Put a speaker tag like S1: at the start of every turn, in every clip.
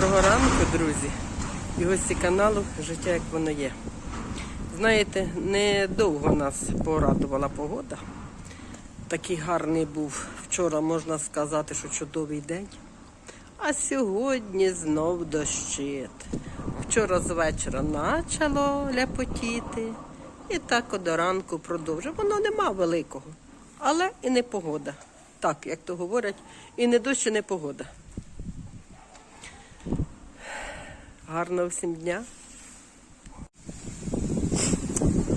S1: Доброго ранку, друзі, і гості каналу Життя як воно є. Знаєте, недовго нас порадувала погода. Такий гарний був вчора, можна сказати, що чудовий день. А сьогодні знов дощит. Вчора з вечора почало ляпотіти. І так до ранку продовжує. Воно нема великого, але і не погода. Так, як то говорять, і не дощ, і не погода. Гарного всім дня.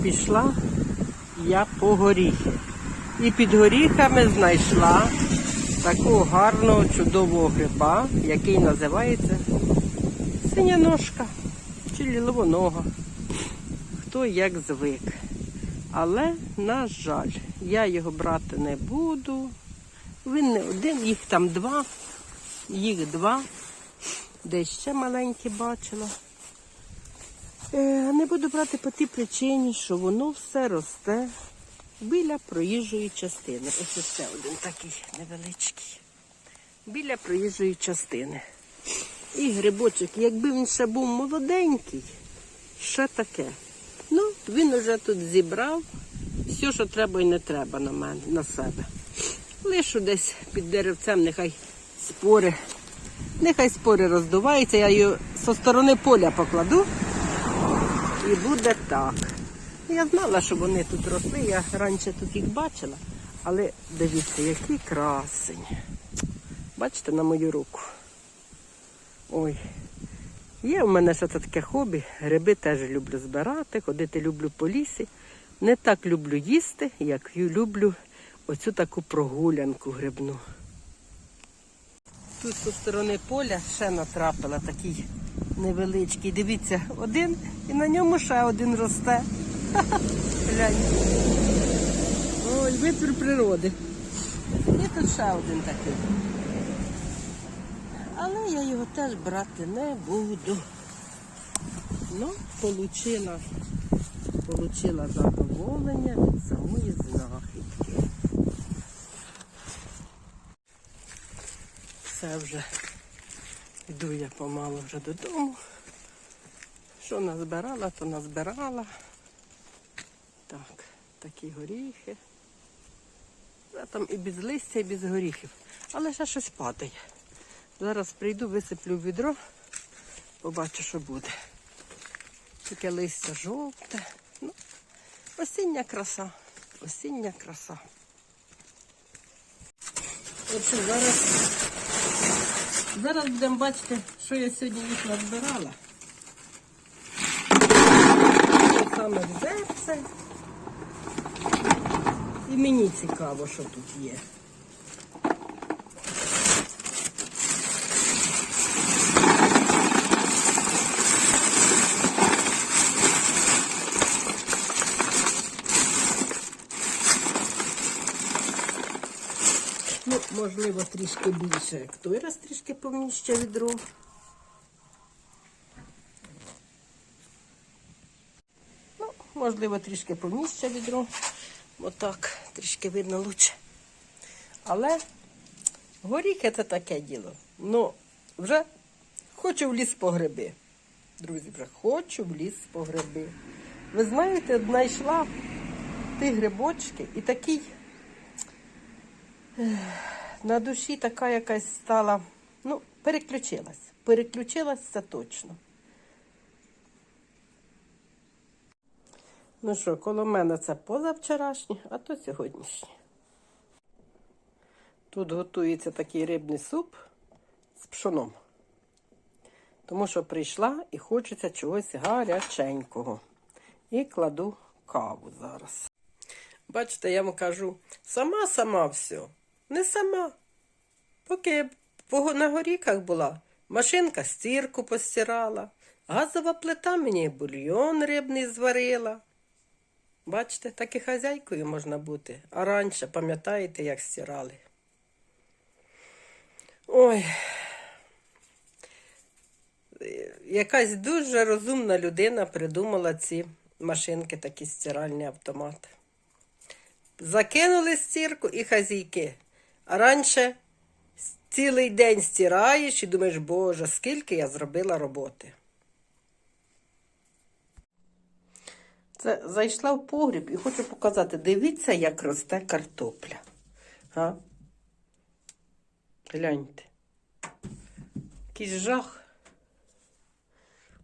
S1: Пішла я по горіхи. І під горіхами знайшла такого гарного чудового гриба, який називається синя ножка чи ліловонога. Хто як звик. Але, на жаль, я його брати не буду. Він не один, їх там два, їх два. Де ще маленькі бачила. Е, не буду брати по тій причині, що воно все росте біля проїжджої частини. Ось ще один такий невеличкий. Біля проїжджої частини. І грибочок, якби він ще був молоденький, ще таке. Ну, він уже тут зібрав все, що треба і не треба на мене, на себе. Лишу десь під деревцем, нехай спори. Нехай спори роздуваються, я її зі сторони поля покладу. І буде так. Я знала, що вони тут росли, я раніше тут їх бачила, але дивіться, який красень. Бачите на мою руку. Ой. Є в мене ще таке хобі. Гриби теж люблю збирати, ходити люблю по лісі. Не так люблю їсти, як люблю оцю таку прогулянку грибну. Тут зі сторони поля ще натрапила такий невеличкий. Дивіться, один і на ньому ще один росте. Глянь. Ой, витвір природи. І тут ще один такий. Але я його теж брати не буду. Ну, получила, получила задоволення від самої знахідки. Все вже йду я помалу вже додому. Що назбирала, то назбирала. Так, такі горіхи. Вже там і без листя, і без горіхів. Але ще щось падає. Зараз прийду, висиплю відро, побачу, що буде. Таке листя жовте. Ну, осіння краса. Осіння краса. Отже, зараз, зараз будемо бачити, що я сьогодні їх назбирала. Що саме взеться. І мені цікаво, що тут є. Ну, можливо, трішки більше, як той раз трішки повніще відро. Ну, можливо, трішки повніще відро. Отак, трішки видно лучше. Але горіхи це таке діло. Ну, вже хочу в ліс по гриби. Друзі, вже хочу в ліс по гриби. Ви знаєте, знайшла ті грибочки і такий на душі така якась стала, ну, переключилась. Переключилась це точно. Ну що, коло мене це позавчорашнє, а то сьогоднішнє. Тут готується такий рибний суп з пшоном. Тому що прийшла і хочеться чогось гаряченького. І кладу каву зараз. Бачите, я вам кажу, сама-сама все. Не сама. Поки по- на горіках була, машинка стірку постирала, газова плита мені бульйон рибний зварила. Бачите, так і хазяйкою можна бути. А раніше, пам'ятаєте, як стирали? Ой. Якась дуже розумна людина придумала ці машинки, такі стиральні автомати. Закинули стірку і хазійки. А раніше цілий день стираєш і думаєш, Боже, скільки я зробила роботи. Це зайшла в погріб і хочу показати, дивіться, як росте картопля. А? Гляньте. Якийсь жах.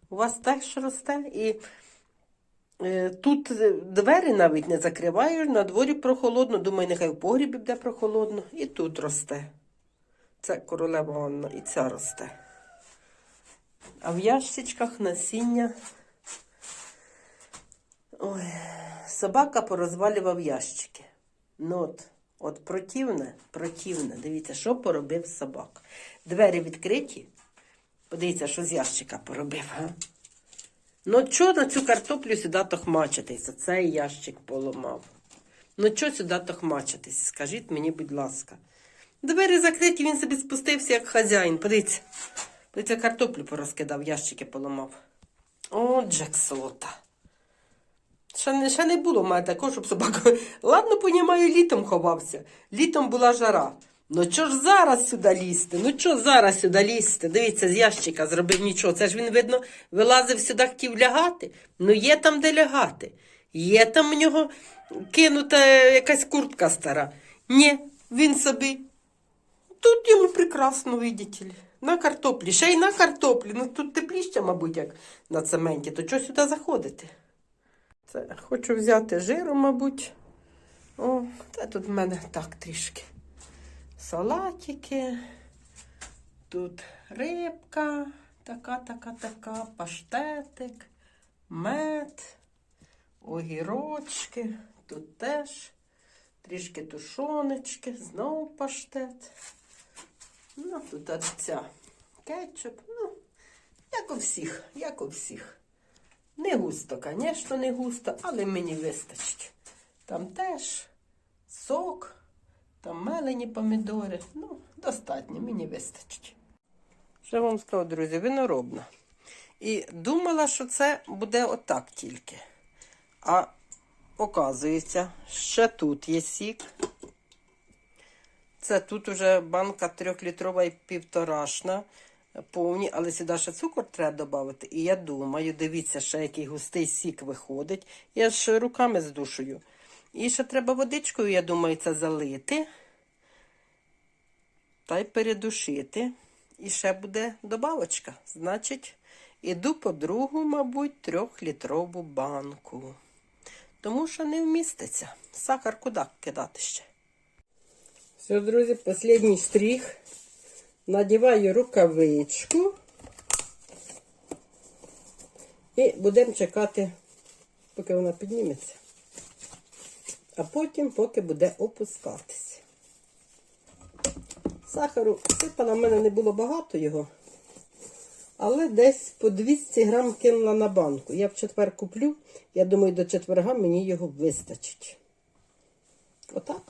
S1: У вас теж росте і тут е, двері навіть не закриваєш, на дворі прохолодно. Думаю, нехай в погрібі буде прохолодно. І тут росте. Це королева Анна, і ця росте. А в ящичках насіння. Ой, собака порозвалював ящики. Ну от, от противне, противне. Дивіться, що поробив собак. Двері відкриті. Подивіться, що з ящика поробив, га? Ну, чого на цю картоплю сюди тохмачитися? Цей ящик поламав. Ну, чого сюди тохмачитись? Скажіть мені, будь ласка. Двері закриті, він собі спустився як хазяїн. Подивіться. Подивіться, картоплю порозкидав, ящики поламав. О, Джексота. Ще не, ще не було в такого, щоб собака. Ладно, понімаю, літом ховався. Літом була жара. Ну чого ж зараз сюди лізти? Ну чого зараз сюди лізти? Дивіться, з ящика зробив нічого. Це ж він, видно, вилазив сюди, хотів лягати. Ну є там де лягати. Є там в нього кинута якась куртка стара. Ні, він собі. Тут йому прекрасно, видите ли. На картоплі. Ще й на картоплі. Ну тут тепліше, мабуть, як на цементі. То чого сюди заходити? Це хочу взяти жиру, мабуть. О, та тут в мене так трішки. Салатики. Тут рибка, така, така, така, паштетик, мед, огірочки. Тут теж трішки тушоночки, знову паштет. Ну, тут ця кетчуп. Ну, як у всіх, як у всіх. Не густо, звісно, не густо, але мені вистачить. Там теж сок, там мелені помідори. Ну, достатньо, мені вистачить. Що вам сказав, друзі, виноробна. І думала, що це буде отак тільки. А оказується, ще тут є сік. Це тут уже банка трьохлітрова і півторашна повні, але сюди ще цукор треба додати. І я думаю, дивіться, ще який густий сік виходить. Я ж руками здушую. І ще треба водичкою, я думаю, це залити. Та й передушити. І ще буде добавочка. Значить, іду по другу, мабуть, трьохлітрову банку. Тому що не вміститься. Сахар куди кидати ще? Все, друзі, останній штрих. Надіваю рукавичку і будемо чекати, поки вона підніметься. А потім, поки буде опускатися. Сахару сипала, в мене не було багато його, але десь по 200 грам кинула на банку. Я в четвер куплю, я думаю, до четверга мені його вистачить. Отак.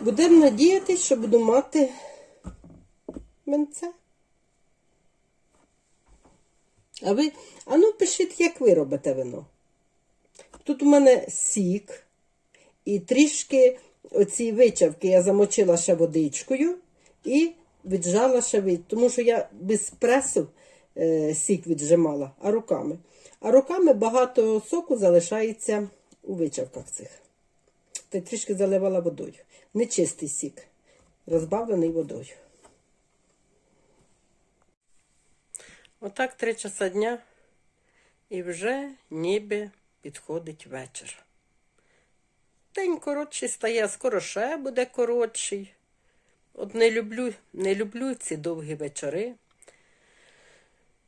S1: Будемо надіятися, що буду мати менце. А ви, а ну пишіть, як ви робите вино. Тут у мене сік і трішки оці вичавки я замочила ще водичкою і віджала ще від, тому що я без пресу е, сік віджимала, а руками. А руками багато соку залишається у вичавках цих. Та трішки заливала водою. Нечистий сік, розбавлений водою. Отак три часа дня і вже ніби підходить вечір. День коротший стає, а скоро ще буде коротший. От не люблю, не люблю ці довгі вечори.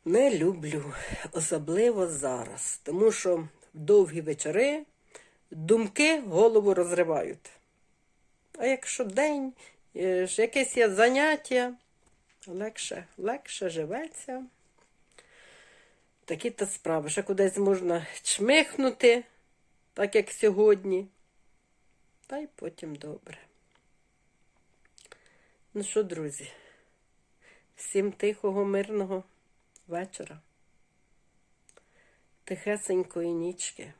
S1: Не люблю, особливо зараз, тому що довгі вечори думки голову розривають. А якщо день, е, якесь є заняття, легше, легше живеться. Такі то справи. Ще кудись можна чмихнути, так як сьогодні. Та й потім добре. Ну що, друзі, всім тихого, мирного вечора. Тихесенької нічки.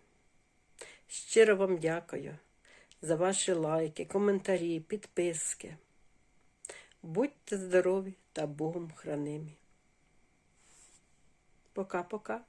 S1: Щиро вам дякую за ваші лайки, коментарі, підписки. Будьте здорові та Богом хранимі. Пока-пока.